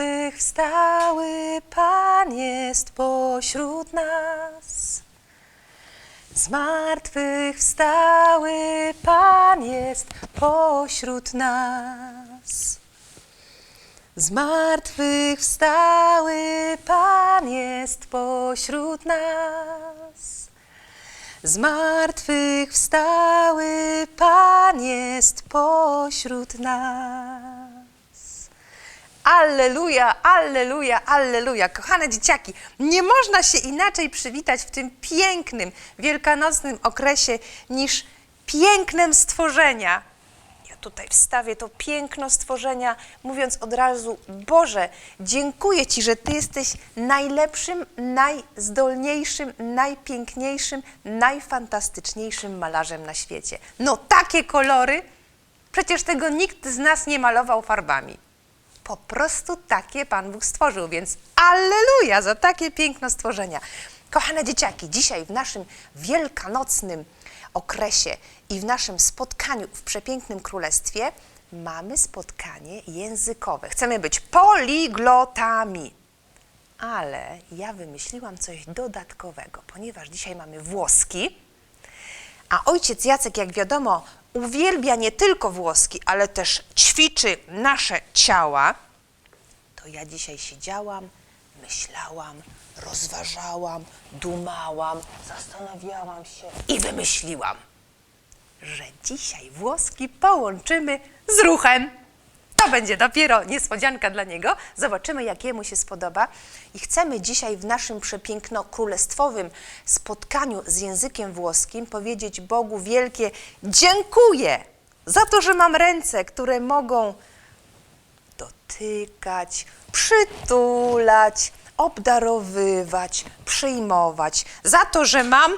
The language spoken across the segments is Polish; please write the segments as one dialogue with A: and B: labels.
A: Zmartwychwstały Pan jest pośród nas. Zmartwychwstały Pan jest pośród nas. Zmartwychwstały Pan jest pośród nas. Zmartwychwstały Pan jest pośród nas. Alleluja, alleluja, alleluja. Kochane dzieciaki, nie można się inaczej przywitać w tym pięknym, wielkanocnym okresie niż pięknem stworzenia. Ja tutaj wstawię to piękno stworzenia, mówiąc od razu: Boże, dziękuję Ci, że Ty jesteś najlepszym, najzdolniejszym, najpiękniejszym, najfantastyczniejszym malarzem na świecie. No, takie kolory, przecież tego nikt z nas nie malował farbami. Po prostu takie Pan Bóg stworzył, więc alleluja za takie piękno stworzenia. Kochane dzieciaki, dzisiaj w naszym wielkanocnym okresie i w naszym spotkaniu w przepięknym królestwie mamy spotkanie językowe. Chcemy być poliglotami. Ale ja wymyśliłam coś dodatkowego, ponieważ dzisiaj mamy włoski, a ojciec Jacek, jak wiadomo, uwielbia nie tylko włoski, ale też ćwiczy nasze ciała, to ja dzisiaj siedziałam, myślałam, rozważałam, dumałam, zastanawiałam się i wymyśliłam, że dzisiaj włoski połączymy z ruchem. To będzie dopiero niespodzianka dla niego. Zobaczymy, jak jemu się spodoba. I chcemy dzisiaj w naszym przepiękno-królestwowym spotkaniu z językiem włoskim powiedzieć Bogu wielkie dziękuję za to, że mam ręce, które mogą dotykać, przytulać, obdarowywać, przyjmować. Za to, że mam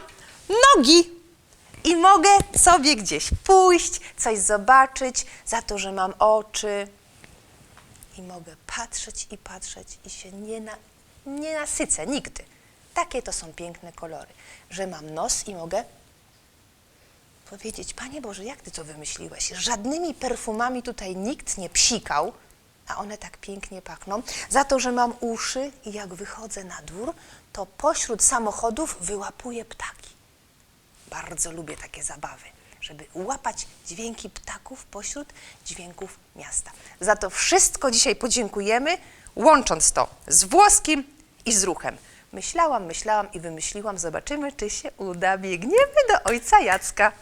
A: nogi i mogę sobie gdzieś pójść, coś zobaczyć, za to, że mam oczy i mogę patrzeć i patrzeć i się nie, na, nie nasycę nigdy. Takie to są piękne kolory, że mam nos i mogę powiedzieć, Panie Boże, jak Ty to wymyśliłeś? Żadnymi perfumami tutaj nikt nie psikał, a one tak pięknie pachną. Za to, że mam uszy i jak wychodzę na dwór, to pośród samochodów wyłapuję ptaki. Bardzo lubię takie zabawy, żeby łapać dźwięki ptaków pośród dźwięków miasta. Za to wszystko dzisiaj podziękujemy, łącząc to z włoskim i z ruchem. Myślałam, myślałam i wymyśliłam, zobaczymy, czy się uda. Biegniemy do ojca Jacka.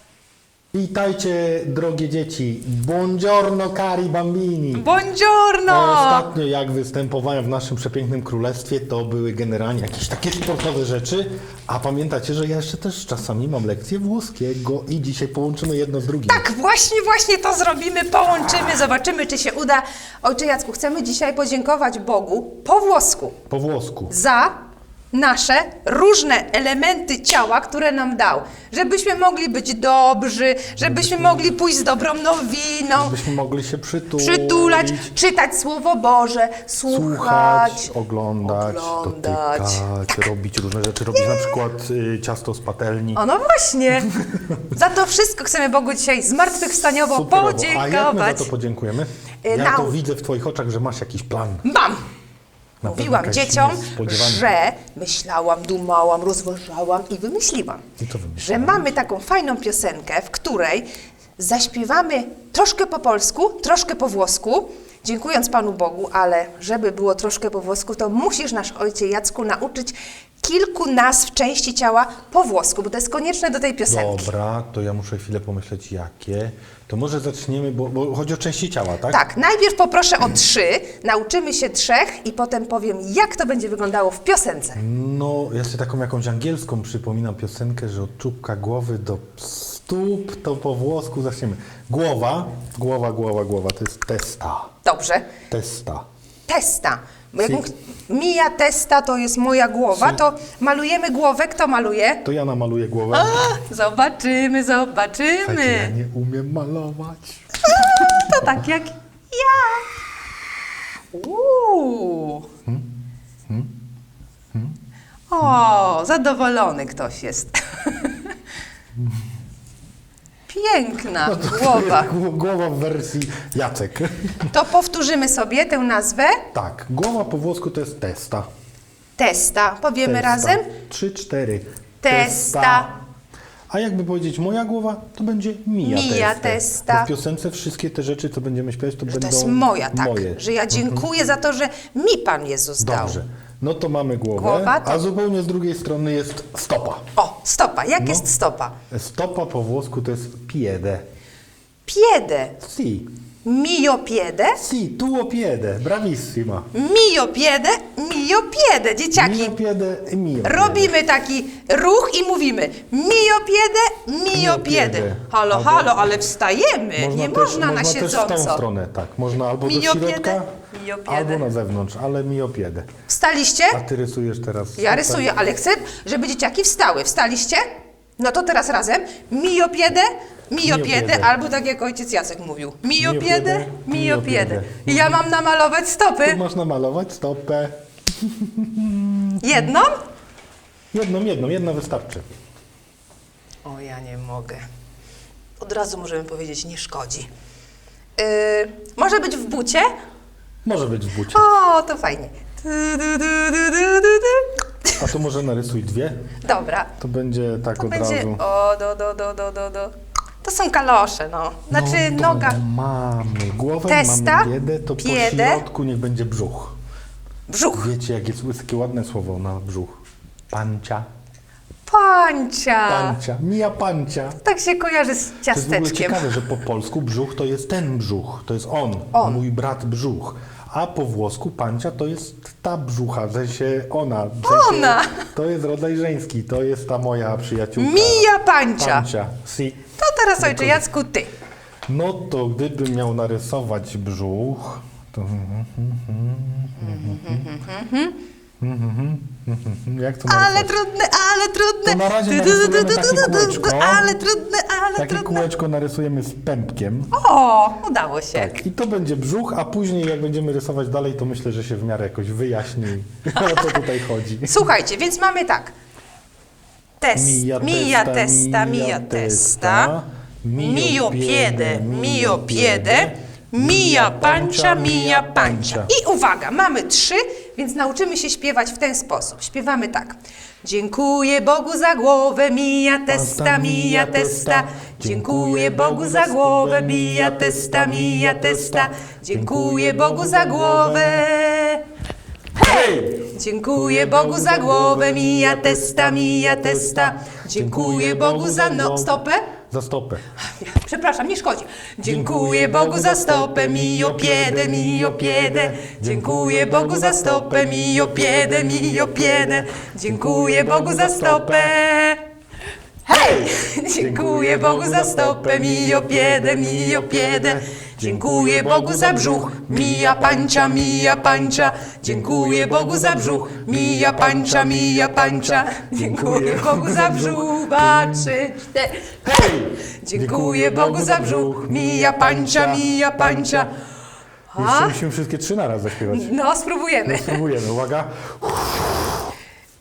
B: Witajcie, drogie dzieci. Buongiorno, cari bambini.
A: Buongiorno!
B: Ostatnio, jak występowałem w naszym przepięknym królestwie, to były generalnie jakieś takie sportowe rzeczy. A pamiętacie, że ja jeszcze też czasami mam lekcję włoskiego i dzisiaj połączymy jedno z drugim.
A: Tak, właśnie, właśnie to zrobimy, połączymy, zobaczymy, czy się uda. Ojcze Jacku, chcemy dzisiaj podziękować Bogu po włosku
B: Po włosku.
A: za nasze różne elementy ciała, które nam dał. Żebyśmy mogli być dobrzy, żebyśmy mogli pójść z dobrą nowiną,
B: Byśmy mogli się przytulić,
A: przytulać, czytać Słowo Boże, słuchać.
B: słuchać, oglądać,
A: oglądać.
B: dotykać, robić różne rzeczy. Robić na przykład y, ciasto z patelni.
A: O no właśnie. Za to wszystko chcemy Bogu dzisiaj zmartwychwstaniowo
B: Superowo. A jak my za
A: podziękować.
B: to podziękujemy?
A: Y,
B: Ja to widzę w Twoich oczach, że masz jakiś plan.
A: Mam! Mówiłam dzieciom, że myślałam, dumałam, rozważałam i wymyśliłam,
B: I
A: że mamy taką fajną piosenkę, w której zaśpiewamy troszkę po polsku, troszkę po włosku, dziękując Panu Bogu, ale żeby było troszkę po włosku, to musisz nasz ojcze Jacku nauczyć kilku nazw części ciała po włosku, bo to jest konieczne do tej piosenki.
B: Dobra, to ja muszę chwilę pomyśleć jakie. To może zaczniemy, bo, bo chodzi o części ciała, tak?
A: Tak, najpierw poproszę o trzy, nauczymy się trzech i potem powiem, jak to będzie wyglądało w piosence.
B: No, ja sobie taką jakąś angielską przypominam piosenkę, że od czubka głowy do stóp, to po włosku zaczniemy. Głowa, głowa, głowa, głowa, to jest testa.
A: Dobrze.
B: Testa.
A: Testa. Bo jak mija testa to jest moja głowa, to malujemy głowę. Kto maluje?
B: To ja namaluję głowę.
A: Zobaczymy,
B: Słuchajcie, ja
A: zobaczymy.
B: nie umiem malować.
A: To tak jak ja. Uuu. O, zadowolony ktoś jest. piękna
B: No
A: głowa.
B: Gł- Głowa w wersji Jacek.
A: To powtórzymy sobie tę nazwę.
B: Tak, głowa po włosku to jest testa.
A: Testa. Powiemy
B: testa.
A: razem?
B: Trzy, cztery.
A: Testa.
B: A jakby powiedzieć moja głowa, to będzie mija,
A: Mia
B: testa.
A: testa.
B: Bo W piosence wszystkie te rzeczy, co będziemy śpiewać, to
A: Że
B: będą
A: to jest moja, tak.
B: moje.
A: Że ja dziękuję za to, że mi Pan Jezus dał.
B: Dobrze. No to mamy głowę,
A: Głowa to-
B: a zupełnie z drugiej strony jest stopa.
A: O, stopa. Jak
B: No.
A: jest stopa?
B: Stopa po włosku to jest piede.
A: Piede.
B: Si.
A: Mio piede.
B: Si, tuo piede. Bravissima.
A: Mio piede. Mio piede. Dzieciaki.
B: Mio piede e mio piede.
A: Robimy taki ruch i mówimy mio piede, mio
B: Mio
A: piede.
B: piede.
A: Halo,
B: Albo-
A: halo, ale wstajemy. Nie
B: też,
A: można na
B: można też w tą
A: siedząco.
B: stronę, tak. Można albo do
A: Mio
B: środka,
A: piede, mio piede.
B: albo na zewnątrz, ale mio piede.
A: Wstaliście?
B: A ty rysujesz teraz.
A: Ja rysuję, ale chcę, żeby dzieciaki wstały. Wstaliście? No to teraz razem. Mio piede, mio
B: Mio
A: piede,
B: piede.
A: albo tak jak ojciec Jacek mówił. Mio
B: Mio
A: piede,
B: piede,
A: mio
B: mio
A: piede.
B: piede.
A: I ja mam namalować
B: Tu
A: stopy.
B: masz namalować stopę.
A: Jedną?
B: Jedną, jedną, jedna wystarczy.
A: O, ja nie mogę. Od razu możemy powiedzieć, nie szkodzi. Yy, może być w bucie?
B: Może być w bucie.
A: O, to fajnie. Du, du, du, du, du, du.
B: A tu może narysuj dwie.
A: Dobra,
B: To będzie tak
A: to
B: od
A: będzie.
B: razu.
A: O, do, do, do, do, do, do. To są kalosze, no. Znaczy
B: no, to
A: noga.
B: Mamy głowę,
A: Testa,
B: mamy biedę, to
A: piedę.
B: po środku niech będzie brzuch.
A: Brzuch.
B: Wiecie, jak jest takie ładne słowo na brzuch? Pancia.
A: Pancia.
B: Pancia. Mija pancia.
A: Tak się kojarzy z
B: To jest w ogóle
A: ciasteczkiem.
B: ciekawe, że po polsku brzuch to jest ten brzuch, to jest on,
A: On.
B: mój brat brzuch. A po włosku pancia to jest ta brzucha, w sensie ona. W sensie
A: Ona.
B: To jest rodzaj żeński, to jest ta moja przyjaciółka.
A: Mija pancia.
B: Pancia. Si.
A: To teraz ojcze Jacku, ty.
B: No to gdybym miał narysować brzuch, to... Jak to
A: Ale trudne, ale trudne.
B: To na razie narysujemy takie kółeczko.
A: Ale trudne, ale
B: Takie
A: trudne.
B: kółeczko narysujemy z pępkiem.
A: O, udało się.
B: Tak, i to będzie brzuch, a później jak będziemy rysować dalej, to myślę, że się w miarę jakoś wyjaśni, o co tutaj chodzi.
A: Słuchajcie, więc mamy tak. Test,
B: mia testa, mia testa, mio piede, mio piede,
A: mia pancia,
B: pancia.
A: pancia. I uwaga, mamy trzy, więc nauczymy się śpiewać w ten sposób. Śpiewamy tak. Dziękuję Bogu za głowę, mia testa, mia testa. Dziękuję Bogu za głowę, mia testa, mia testa. Dziękuję Bogu za głowę.
B: Hej!
A: Dziękuję Bogu za głowę, mija testa, mija testa. Dziękuję Bogu za no... stopę.
B: Za stopę.
A: Przepraszam, nie szkodzi. Dziękuję Bogu za stopę, mio piedę, mio piedę. Dziękuję Bogu za stopę, mio piedę, mio piedę. Dziękuję Bogu za stopę. Hej! Dziękuję Bogu za stopę, mio piedę, mio piedę. Dziękuję Bogu za brzuch, mija pancia, mija pancia. Dziękuję Bogu za brzuch, mija pancia, mija pancia. Dziękuję Bogu za brzuch, cztery. Hej! Dziękuję Bogu za brzuch, mija pancia, mija pancia.
B: Jeszcze musimy wszystkie trzy na raz zaśpiewać.
A: No, spróbujemy.
B: Spróbujemy, uwaga.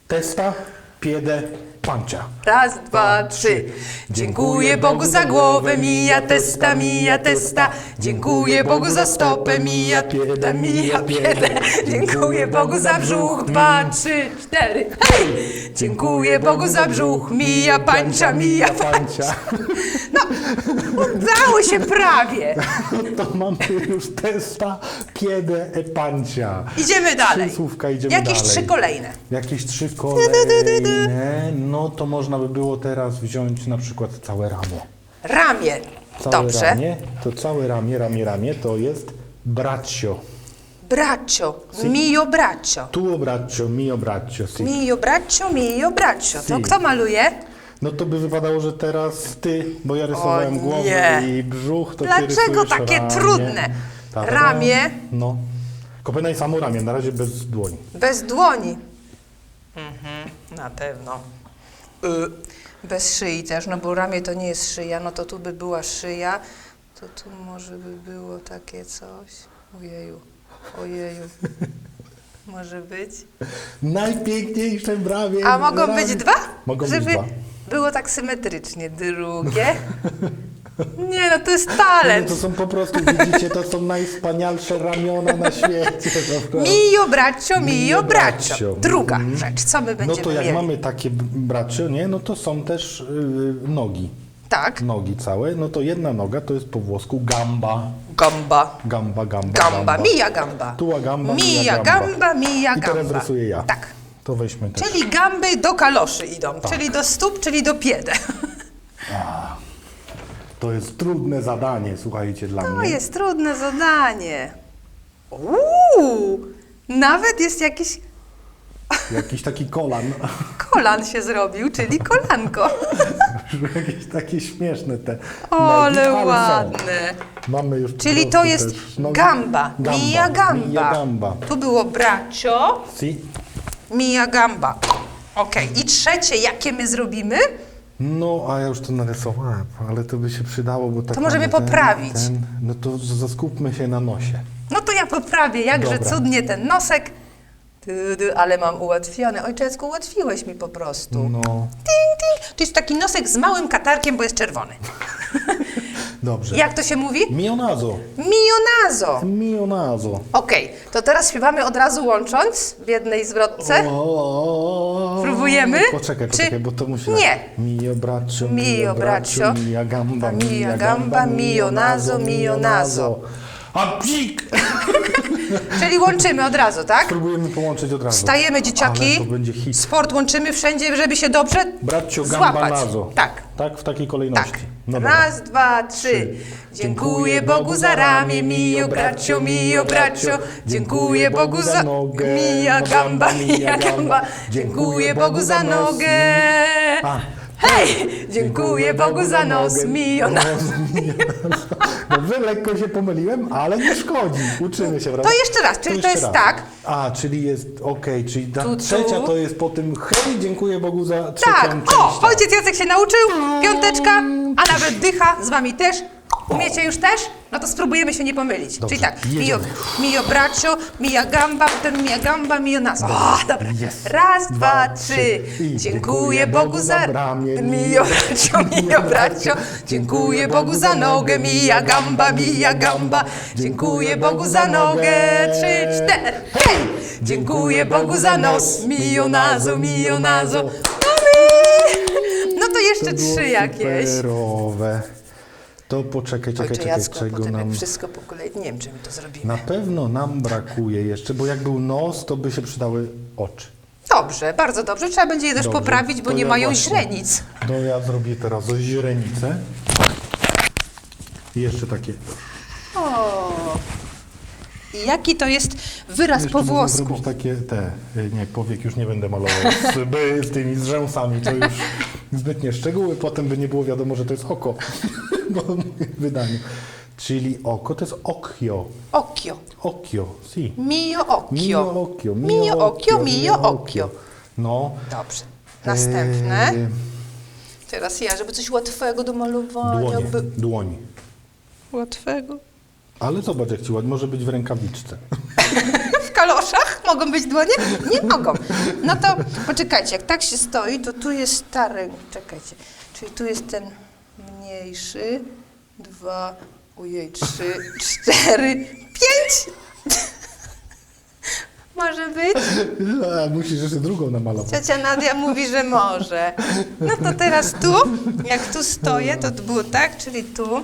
B: Testa, piedę, pancia.
A: Raz, dwa, trzy. Dziękuję Bogu za głowę, mija testa, mija testa. Dziękuję Bogu za stopę, mija piedę, mija piedę. Dziękuję Bogu za brzuch, dwa, trzy, cztery. Hej! Dziękuję Bogu za brzuch, mija pancia, mija pancia. No, udało się prawie.
B: To mamy już testa, piedę, e, pancia.
A: Idziemy dalej.
B: Trzy słówka, idziemy
A: Jakieś
B: dalej.
A: trzy kolejne.
B: Jakieś trzy kolejne. No to można by było teraz wziąć na przykład całe ramię.
A: Ramię.
B: Całe
A: Dobrze.
B: ramię, to całe ramię, ramię, ramię to jest braccio.
A: Braccio, mio braccio.
B: Tuo braccio, mio braccio, si.
A: Mio braccio, mio braccio. To
B: Si.
A: kto maluje?
B: No to by wypadało, że teraz ty, bo ja rysowałem
A: O
B: głowę
A: nie.
B: i brzuch, to ty
A: Dlaczego
B: rysujesz
A: takie
B: ramię.
A: trudne?
B: Tak.
A: Ramię.
B: No. Kopyna i samo ramię, na razie bez dłoni.
A: Bez dłoni. Mhm, na pewno. Y, Bez szyi też, no bo ramię to nie jest szyja, no to tu by była szyja, to tu może by było takie coś. Ojeju, ojeju. Może być.
B: Najpiękniejsze brawie.
A: A mogą być dwa?
B: Mogą
A: Żeby
B: być dwa.
A: było tak symetrycznie. Drugie. Nie, no to jest
B: No
A: talent.
B: to są po prostu, widzicie, to są najwspanialsze ramiona na świecie. naprawdę.
A: Mio braccio, mio. Druga
B: Mhm.
A: rzecz, co my
B: No
A: będziemy
B: to jak
A: mieli?
B: mamy takie b- bracie, nie, no to są też y, nogi.
A: Tak,
B: Nogi całe, no to jedna noga to jest po włosku gamba.
A: gamba.
B: Gamba, gamba,
A: Gamba, mija gamba.
B: Tuła gamba,
A: mija
B: mija
A: gamba,
B: gamba.
A: mija
B: I teraz
A: gamba.
B: rysuję ja.
A: Tak.
B: To weźmy też.
A: Czyli gamby do kaloszy idą,
B: Tak.
A: czyli do stóp, czyli do piedę.
B: To jest trudne zadanie, słuchajcie, dla
A: To
B: mnie.
A: jest trudne zadanie. Uuu, nawet jest jakiś
B: Jakiś taki kolan.
A: kolan się zrobił, czyli kolanko.
B: Jakieś takie śmieszne te.
A: Ale
B: nogi, są.
A: ładne.
B: Mamy już po
A: Czyli to
B: prostu
A: jest
B: też nogi.
A: gamba, mija gamba.
B: Mija gamba.
A: Tu było bracio,
B: Si.
A: mija gamba. Okej, i trzecie, jakie my zrobimy?
B: No, a ja już to narysowałem, ale to by się przydało, bo tak
A: To możemy
B: ten,
A: poprawić.
B: Ten, no to z- zaskupmy się na nosie.
A: No to ja poprawię, jakże
B: Dobra.
A: cudnie ten nosek. Tu, tu, ale mam ułatwione. Ojczecku, ułatwiłeś mi po prostu.
B: No,
A: Ting, ting. To jest taki nosek z małym katarkiem, bo jest czerwony.
B: dobrze.
A: Jak to się mówi?
B: Mionazo.
A: Mionazo.
B: Mionazo.
A: Okej, to teraz śpiewamy od razu łącząc w jednej zwrotce.
B: O,
A: Próbujemy?
B: Poczekaj,
A: Czy-
B: poczekaj, bo to musi...
A: Nie.
B: Mio braccio,
A: Mio braccio,
B: mia gamba,
A: mia gamba, mio naso, mio naso.
B: A psik!
A: Czyli łączymy od razu, tak?
B: Próbujemy połączyć od razu.
A: Wstajemy, dzieciaki.
B: Ale to będzie hit.
A: Sport łączymy wszędzie, żeby się dobrze
B: Braccio gamba
A: złapać.
B: nazo.
A: Tak.
B: Tak, w takiej kolejności.
A: Tak.
B: No dobra.
A: Raz, dwa, trzy. Dziękuję Bogu za ramię, mio braccio, mio braccio. Dziękuję Bogu za
B: nogę.
A: mija gamba, mija gamba. Dziękuję Bogu za nogę.
B: A.
A: Hej! Dziękuję Bogu za nos, mio na...
B: No wy lekko się pomyliłem, ale nie szkodzi. Uczymy się, prawda?
A: To jeszcze raz, czyli to
B: jeszcze
A: jest
B: raz.
A: tak.
B: A, czyli jest, okej, czyli ta
A: Tu, tu.
B: trzecia to jest po tym hej, dziękuję Bogu za trzecią
A: Tak,
B: część.
A: o, ojciec Jacek się nauczył, piąteczka, a nawet dycha, z wami też. Umiecie już też? No to spróbujemy się nie pomylić.
B: Dobrze,
A: Czyli tak, mio,
B: jedziemy.
A: mio braccio, mia gamba, potem mia gamba, mio naso. O, dobra.
B: Jest.
A: Raz, dwa, trzy. Dziękuję Bogu za
B: ramię,
A: mio braccio, mio braccio. Dziękuję Bogu za nogę, mia gamba, mia gamba. Dziękuję Bogu za nogę. Trzy, cztery. Hej! Dziękuję Bogu za nos, mio naso, mio. Mamy! No to jeszcze trzy jakieś.
B: Superowe. To poczekaj, czekaj,
A: Ojcze
B: czekaj,
A: Jacku,
B: czego
A: potem
B: nam...
A: jak wszystko po kolei, nie wiem, czy my to zrobimy.
B: Na pewno nam brakuje jeszcze, bo jak był nos, to by się przydały oczy.
A: Dobrze, bardzo dobrze. Trzeba będzie je też
B: Dobrze,
A: poprawić, bo
B: to
A: nie
B: ja
A: mają
B: właśnie-
A: źrenic.
B: No ja zrobię teraz źrenicę. I jeszcze takie.
A: O. I jaki to jest wyraz
B: Jeszcze
A: po
B: można
A: włosku?
B: zrobić takie te. y, Nie, powiek już nie będę malował z, by, z tymi zrzęsami. To już zbytnie szczegóły. Potem by nie było wiadomo, że to jest oko. Wydaniu. Czyli oko to jest okio.
A: Okio.
B: Okio, si.
A: Mio okio.
B: Mio okio.
A: Mio okio, mio okio.
B: No.
A: Dobrze. Następne.
B: Eee,
A: Teraz ja, żeby coś łatwego do malowania.
B: dłonie.
A: By...
B: Dłoń.
A: Łatwego?
B: Ale zobacz, jak ci ładnie może być w rękawiczce.
A: W kaloszach mogą być dłonie? Nie mogą. No to poczekajcie, jak tak się stoi, to tu jest stary. Czekajcie. Czyli tu jest ten mniejszy. Dwa, ojej, trzy, cztery, pięć. Może być?
B: A, musisz jeszcze drugą namalować.
A: Ciocia Nadia mówi, że może. No to teraz tu, jak tu stoję, to to było tak, czyli tu.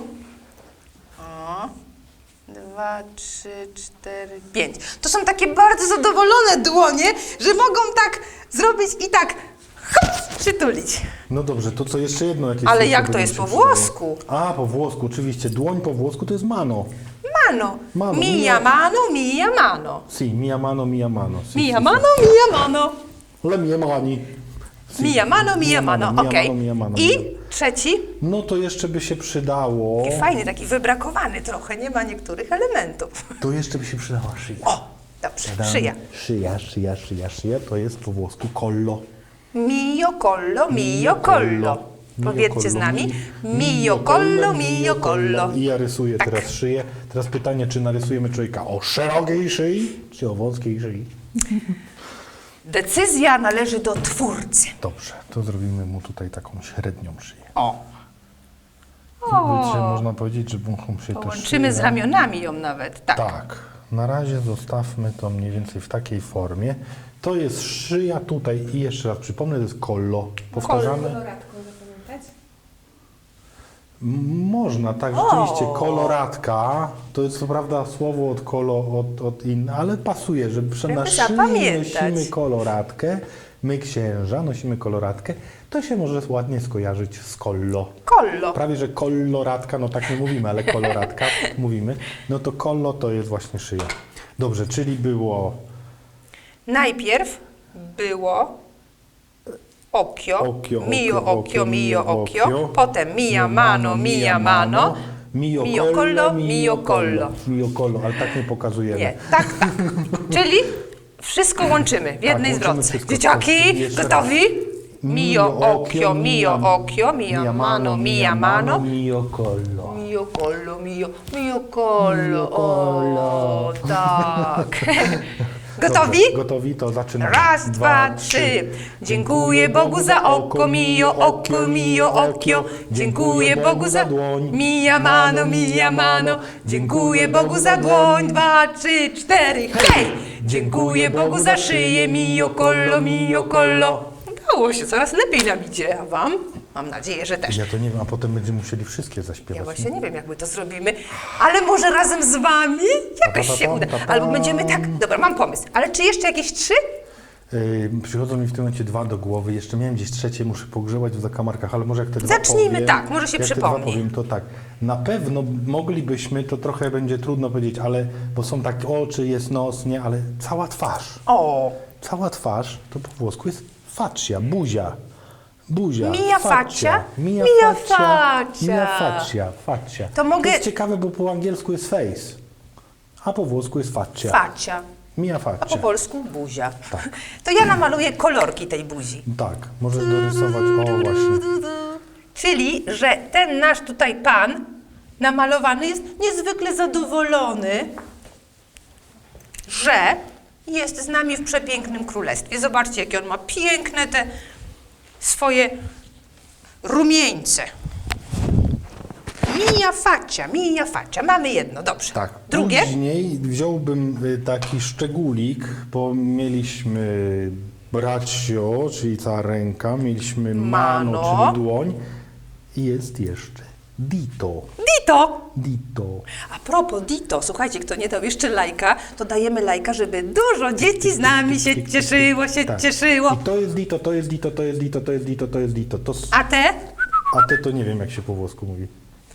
A: O. Dwa, trzy, cztery, pięć. To są takie bardzo zadowolone dłonie, że mogą tak zrobić i tak hop, przytulić.
B: No dobrze, to co jeszcze jedno jakieś
A: Ale jak to jest
B: się
A: po
B: przydało?
A: włosku?
B: A, po włosku, oczywiście. Dłoń po włosku to jest mano.
A: Mano.
B: Mano,
A: Mia
B: mia-
A: mano, mia mano.
B: Si, mia mano, mia mano. Si,
A: Mia
B: si,
A: mano, mia mano.
B: si. Le mie mani. Si.
A: Mia mano, mia mano.
B: mia
A: Okej.
B: mano, mia mano.
A: I trzeci.
B: No to jeszcze by się przydało...
A: Taki fajny, taki wybrakowany trochę, nie ma niektórych elementów.
B: To jeszcze by się przydała szyja.
A: O, dobrze, szyja.
B: Szyja, szyja, szyja, szyja. To jest po włosku collo.
A: Mio collo, mio collo. Powiedzcie z nami.
B: mi-
A: Mio collo, mio collo.
B: I ja rysuję
A: Tak.
B: teraz szyję. Teraz pytanie, czy narysujemy człowieka o szerokiej szyi, czy o wąskiej szyi?
A: Decyzja należy do twórcy.
B: Dobrze, to zrobimy mu tutaj taką średnią szyję.
A: O.
B: Czy można powiedzieć, że buchą się też
A: Połączymy z ramionami ją nawet. Tak.
B: Tak, na razie zostawmy to mniej więcej w takiej formie. To jest szyja tutaj i jeszcze raz przypomnę, to jest kollo. Powtarzamy?
A: Koloratką zapamiętać?
B: Można, tak rzeczywiście, koloratka, to jest co prawda słowo od kolo, od, od in, ale pasuje, że przy- na
A: Żeby
B: szyi
A: zapamiętać.
B: nosimy koloratkę, my księża nosimy koloratkę, to się może ładnie skojarzyć z kollo.
A: Kollo.
B: Prawie, że koloratka, no tak nie mówimy, ale koloratka mówimy, no to kollo to jest właśnie szyja. Dobrze, czyli było
A: Najpierw było okio,
B: Okio,
A: mio
B: okio,
A: okio, mio okio,
B: okio.
A: potem mia mano, mia mano,
B: mio
A: mio
B: collo,
A: collo,
B: mio collo. Mio collo, ale tak nie pokazujemy.
A: Nie, tak, tak. Czyli wszystko łączymy w jednej
B: Tak, łączymy
A: zwrotce.
B: wszystko.
A: Dzieciaki,
B: Jeszcze
A: gotowi? Mio okio, mio okio, mia mano, mia mano.
B: mio collo.
A: Mio collo, mio, mio collo, o, tak. Gotowi?
B: Gotowi, to zaczynamy.
A: Raz, dwa, trzy. Dziękuję Bogu za oko, mio oko, mio okio. Dziękuję Bogu za dłoń. Mia mano, mia mano. Dziękuję Bogu za dłoń. Dwa, trzy, cztery, hej! Dziękuję Bogu za szyję, mio kollo, mio kollo. Udało się, coraz lepiej nam idzie, a wam? Mam nadzieję, że też.
B: Ja to nie wiem, a potem będziemy musieli wszystkie zaśpiewać.
A: Ja właśnie nie wiem, jak my to zrobimy, ale może razem z wami jakoś się uda. Albo będziemy tak, dobra, mam pomysł, ale czy jeszcze jakieś trzy?
B: Yy, przychodzą mi w tym momencie dwa do głowy. Jeszcze miałem gdzieś trzecie, muszę pogrzebać w zakamarkach, ale może jak te dwa
A: Zacznijmy
B: powiem,
A: tak, może się
B: jak te dwa powiem, to tak. Na pewno moglibyśmy, to trochę będzie trudno powiedzieć, ale bo są takie oczy, jest nos, nie, ale cała twarz.
A: O,
B: Cała twarz to po włosku jest faccia, buzia. Buzia.
A: Mia faccia?
B: Mia faccia.
A: faccia.
B: Mia faccia. faccia.
A: To mogę-
B: To jest ciekawe, bo po angielsku jest face, a po włosku jest faccia.
A: facia,
B: Mia
A: a po
B: faccia.
A: polsku buzia.
B: Tak.
A: To ja namaluję kolorki tej buzi.
B: Tak, możesz dorysować, o właśnie.
A: Czyli, że ten nasz tutaj pan namalowany jest niezwykle zadowolony, że jest z nami w przepięknym królestwie. Zobaczcie, jakie on ma piękne te swoje rumieńce. Mija faccia, mija faccia. Mamy jedno, dobrze.
B: Tak.
A: Drugie?
B: Później wziąłbym y, taki szczególik, bo mieliśmy bracio, czyli cała ręka, mieliśmy mano,
A: Mano.
B: czyli dłoń i jest jeszcze dito.
A: Dito!
B: Dito.
A: A propos Dito, słuchajcie, kto nie dał jeszcze lajka, to dajemy lajka, żeby dużo dzieci z nami się cieszyło, się
B: Tak.
A: cieszyło.
B: I to jest dito, to jest dito, to jest dito, to jest dito, to jest dito. To, s-
A: A te?
B: a te to nie wiem, jak się po włosku mówi.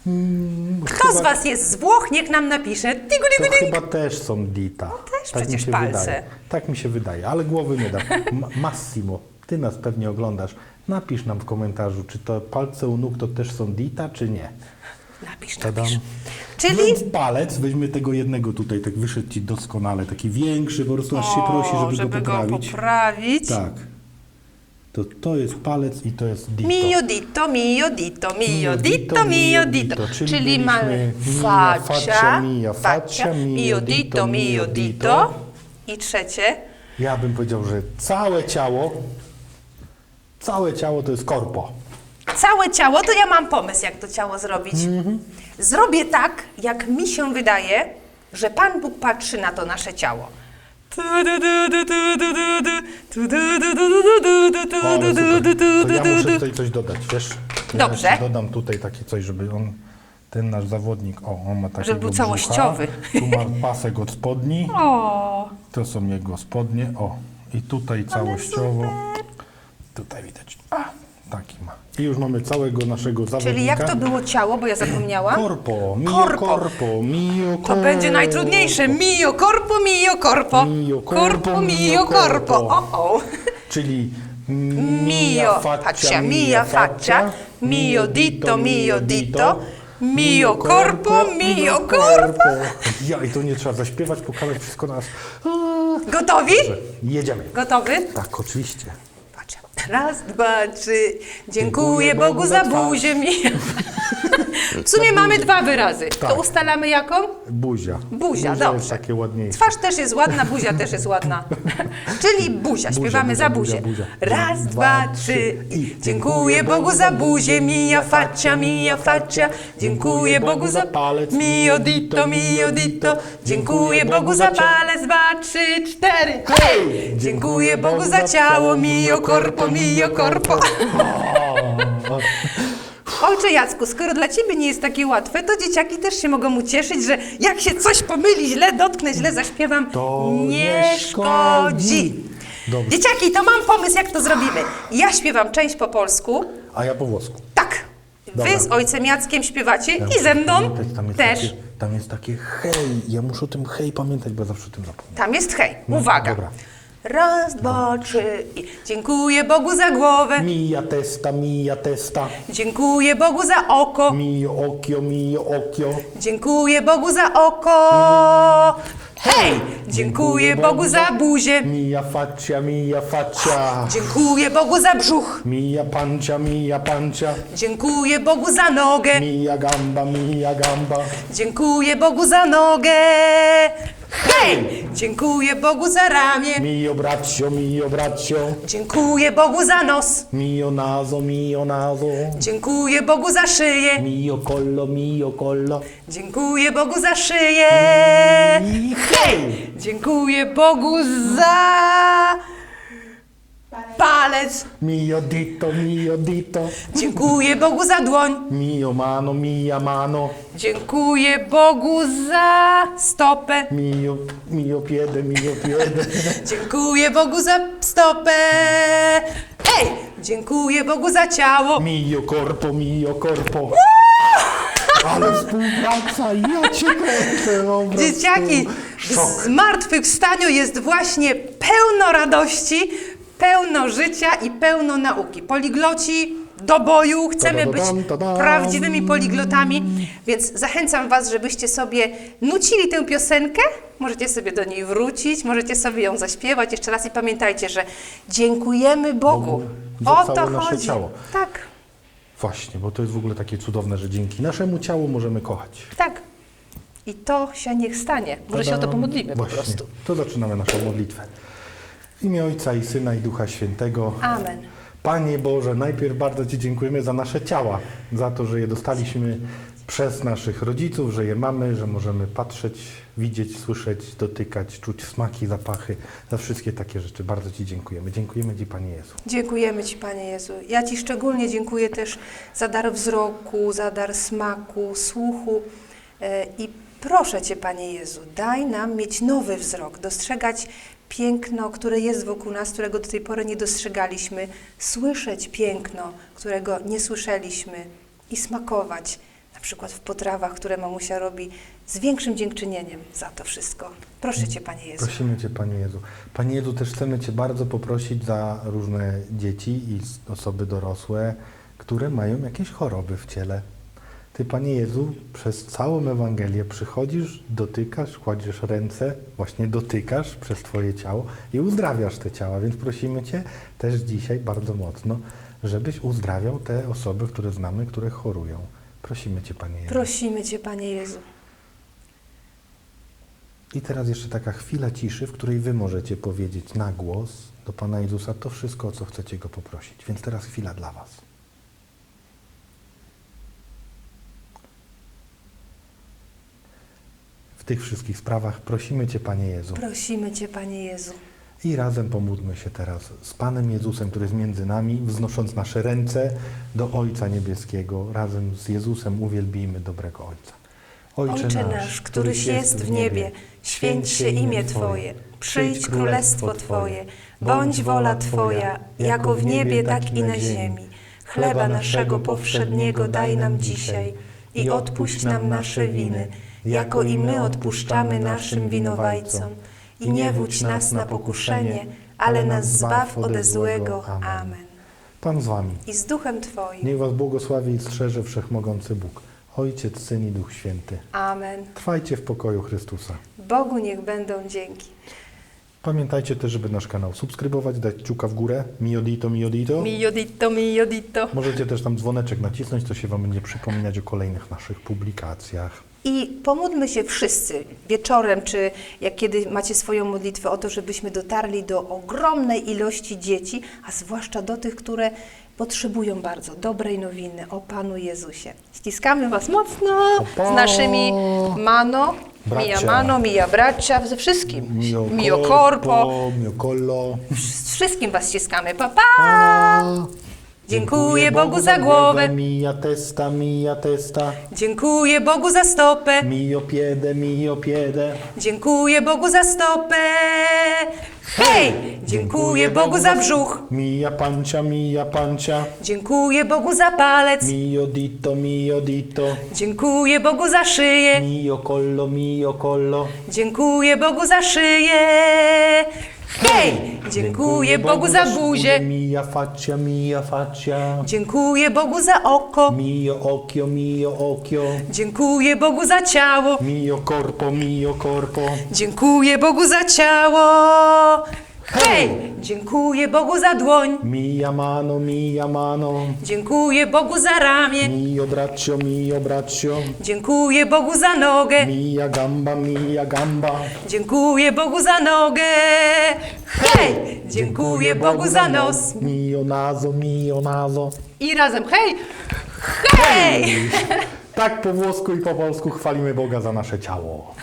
B: Mm,
A: Kto z
B: chyba-
A: was jest z Włoch, niech nam napisze. Tigu,
B: To
A: tigu, tigu.
B: chyba też są dita.
A: też
B: tak mi
A: przecież
B: się
A: palce.
B: wydaje. Tak mi się wydaje, ale głowy nie dam. Ma- Massimo, ty nas pewnie oglądasz. Napisz nam w komentarzu, czy to palce u nóg to też są dita, czy nie.
A: Napisz,
B: Tadam.
A: napisz. Czyli
B: Więc palec, weźmy tego jednego tutaj, tak wyszedł ci doskonale, taki większy, po prostu aż się prosi, żeby,
A: żeby
B: go poprawić.
A: poprawić.
B: Tak. To, to jest palec i to jest dito.
A: Mio dito, mio dito, mio dito, mio dito.
B: Czyli,
A: Czyli mamy
B: mia
A: faccia,
B: faccia,
A: mio dito, mio dito. I trzecie.
B: Ja bym powiedział, że całe ciało, całe ciało to jest korpo.
A: Całe ciało, to ja mam pomysł, jak to ciało zrobić.
B: Mhm.
A: Zrobię tak, jak mi się wydaje, że Pan Bóg patrzy na to nasze ciało.
B: O, ale super. To ja muszę tutaj coś dodać, wiesz? Ja
A: Dobrze.
B: jeszcze dodam tutaj takie coś, żeby on, ten nasz zawodnik, o, on ma takiego
A: Żeby był
B: brzucha,
A: całościowy.
B: Tu ma pasek od spodni,
A: O,
B: to są jego spodnie, o. I tutaj całościowo, tutaj widać, a, taki ma. I już mamy całego naszego zawodnika.
A: czyli jak to było ciało, bo ja zapomniałam?
B: Korpo, mio
A: Korpo.
B: korpo, mio
A: To
B: korpo.
A: będzie najtrudniejsze. Mio corpo, mio corpo.
B: Mio corpo,
A: mio corpo.
B: corpo.
A: O, o.
B: Czyli
A: Mio faccia, mia faccia, mio dito, mio dito, mio corpo, mio corpo.
B: Ja, i to nie trzeba zaśpiewać, pokazać wszystko nas.
A: Gotowi?
B: Jedziemy.
A: Gotowy?
B: Tak, oczywiście.
A: Raz, dwa, trzy. Dziękuję Bogu za buzię mi. W sumie mamy dwa wyrazy.
B: Tak.
A: To ustalamy jaką?
B: Buzia.
A: Buzia,
B: jest
A: dobrze.
B: takie ładniejsze.
A: Twarz też jest ładna, buzia też jest ładna. Czyli buzia, śpiewamy
B: buzia,
A: za
B: buzia,
A: buzię.
B: buzia.
A: Raz, dwa, trzy i dziękuję Bogu za buzię, mia faccia, mia faccia. Dziękuję Bogu za palec, mio dito, mio dito. Dziękuję Bogu za palec, dwa, trzy, cztery. Hej! Dziękuję Bogu za ciało, mio corpo, mio corpo. Ojcze Jacku, skoro dla Ciebie nie jest takie łatwe, to dzieciaki też się mogą ucieszyć, że jak się coś pomyli, źle dotknę, źle zaśpiewam,
B: To
A: nie szkodzi.
B: Dobrze.
A: Dzieciaki, to mam pomysł, jak to zrobimy. Ja śpiewam część po polsku,
B: A ja po włosku.
A: tak.
B: Dobra.
A: Wy z ojcem Jackiem śpiewacie
B: Ja
A: i ze mną
B: pamiętać,
A: też.
B: Takie, tam jest takie hej. Ja muszę o tym hej pamiętać, bo zawsze o tym zapomnę.
A: Tam jest hej. Uwaga.
B: No.
A: Raz, dwa, trzy i dziękuję Bogu za głowę.
B: Mia testa, mia testa.
A: Dziękuję Bogu za oko.
B: Mio occhio, mio occhio.
A: Dziękuję Bogu za oko. Hej! Dziękuję Bogu za buzię.
B: Mia faccia, mia faccia.
A: Dziękuję Bogu za brzuch.
B: Mia pancia, mia pancia.
A: Dziękuję Bogu za nogę.
B: Mia gamba, mia gamba.
A: Dziękuję Bogu za nogę. Hej! Dziękuję Bogu za ramię.
B: Mio braccio, mio braccio.
A: Dziękuję Bogu za nos.
B: Mio naso, mio naso.
A: Dziękuję Bogu za szyję.
B: Mio collo, mio collo.
A: Dziękuję Bogu za szyję.
B: I hej!
A: Dziękuję Bogu za palec.
B: Mio dito, mio dito.
A: Dziękuję Bogu za dłoń.
B: Mio mano, mia mano.
A: Dziękuję Bogu za stopę.
B: Mio, mio piede, mio piede.
A: Dziękuję Bogu za stopę. Hej! Dziękuję Bogu za ciało.
B: Mio corpo, mio corpo. Ale współpraca, ja cię kręcę.
A: Dzieciaki, w
B: Szok.
A: zmartwychwstaniu jest właśnie pełno radości, pełno życia i pełno nauki. Poligloci do boju, chcemy być prawdziwymi poliglotami, więc zachęcam Was, żebyście sobie nucili tę piosenkę. Możecie sobie do niej wrócić, możecie sobie ją zaśpiewać jeszcze raz i pamiętajcie, że dziękujemy Bogu. O to
B: nasze
A: chodzi.
B: ciało.
A: Tak,
B: Właśnie, bo to jest w ogóle takie cudowne, że dzięki naszemu ciału możemy kochać.
A: tak. I to się niech stanie. Może się o to pomodlimy
B: Właśnie.
A: po prostu.
B: To zaczynamy naszą modlitwę. W imię Ojca i Syna i Ducha Świętego.
A: Amen.
B: Panie Boże, najpierw bardzo Ci dziękujemy za nasze ciała, za to, że je dostaliśmy przez naszych rodziców, że je mamy, że możemy patrzeć, widzieć, słyszeć, dotykać, czuć smaki, zapachy, za wszystkie takie rzeczy. Bardzo Ci dziękujemy. Dziękujemy Ci, Panie Jezu.
A: Dziękujemy Ci, Panie Jezu. Ja Ci szczególnie dziękuję też za dar wzroku, za dar smaku, słuchu e, i proszę Cię, Panie Jezu, daj nam mieć nowy wzrok, dostrzegać piękno, które jest wokół nas, którego do tej pory nie dostrzegaliśmy, słyszeć piękno, którego nie słyszeliśmy i smakować, na przykład w potrawach, które mamusia robi, z większym dziękczynieniem za to wszystko. Proszę Cię, Panie Jezu.
B: Prosimy Cię, Panie Jezu. Panie Jezu, też chcemy Cię bardzo poprosić za różne dzieci i osoby dorosłe, które mają jakieś choroby w ciele. Ty, Panie Jezu, przez całą Ewangelię przychodzisz, dotykasz, kładziesz ręce, właśnie dotykasz przez Twoje ciało i uzdrawiasz te ciała, więc prosimy Cię też dzisiaj bardzo mocno, żebyś uzdrawiał te osoby, które znamy, które chorują. Prosimy Cię, Panie Jezu.
A: Prosimy Cię, Panie Jezu.
B: I teraz jeszcze taka chwila ciszy, w której Wy możecie powiedzieć na głos do Pana Jezusa to wszystko, o co chcecie Go poprosić. Więc teraz chwila dla Was. W tych wszystkich sprawach prosimy Cię, Panie Jezu.
A: Prosimy Cię, Panie Jezu.
B: I razem pomódlmy się teraz z Panem Jezusem, który jest między nami, wznosząc nasze ręce do Ojca Niebieskiego. Razem z Jezusem uwielbijmy dobrego Ojca.
A: Ojcze nasz, któryś jest w niebie, święć się imię Twoje, przyjdź królestwo Twoje, bądź wola Twoja, jako w niebie, tak i na ziemi. Chleba naszego powszedniego daj nam dzisiaj i odpuść nam nasze winy, jako i my odpuszczamy naszym winowajcom. I nie wódź nas na pokuszenie, ale nas zbaw ode złego. Amen.
B: Pan z Wami.
A: I z duchem Twoim.
B: Niech Was błogosławi i strzeże Wszechmogący Bóg, Ojciec, Syn i Duch Święty.
A: Amen.
B: Trwajcie w pokoju Chrystusa.
A: Bogu niech będą dzięki.
B: Pamiętajcie też, żeby nasz kanał subskrybować, dać kciuka w górę. Miodito, miodito.
A: Mio dito, mio dito.
B: Możecie też tam dzwoneczek nacisnąć, to się Wam będzie przypominać o kolejnych naszych publikacjach.
A: I pomódlmy się wszyscy wieczorem, czy jak kiedy macie swoją modlitwę, o to, żebyśmy dotarli do ogromnej ilości dzieci, a zwłaszcza do tych, które potrzebują bardzo dobrej nowiny o Panu Jezusie. Ściskamy Was mocno
B: Pa.
A: z naszymi mano,
B: Bracia.
A: mia mano, mia bracia, ze wszystkim.
B: Mio,
A: Mio corpo.
B: Mio collo.
A: Z wszystkim Was ściskamy. Pa, pa!
B: A.
A: Dziękuję Bogu za głowę.
B: Mia testa, mia testa.
A: Dziękuję Bogu za stopę.
B: Mio piede, mio piede.
A: Dziękuję Bogu za stopę. Hej! Dziękuję Bogu za brzuch.
B: Mia pancia, mia pancia.
A: Dziękuję Bogu za palec.
B: Mio dito, mio dito.
A: Dziękuję Bogu za szyję.
B: Mio collo, mio collo.
A: Dziękuję Bogu za szyję. Hej! Dziękuję Bogu za buzię.
B: Mia faccia, mia faccia.
A: Dziękuję Bogu za oko.
B: Mio occhio, mio occhio.
A: Dziękuję Bogu za ciało.
B: Mio corpo, mio corpo.
A: Dziękuję Bogu za ciało. Hej! Dziękuję Bogu za dłoń.
B: Mia mano, mia mano.
A: Dziękuję Bogu za ramię.
B: Mio braccio, mio braccio.
A: Dziękuję Bogu za nogę.
B: Mia gamba, mia gamba.
A: Dziękuję Bogu za nogę. Hej! Dziękuję Bogu za nos.
B: Mio naso, mio naso.
A: I razem hej! Hej!
B: Tak po włosku i po polsku chwalimy Boga za nasze ciało.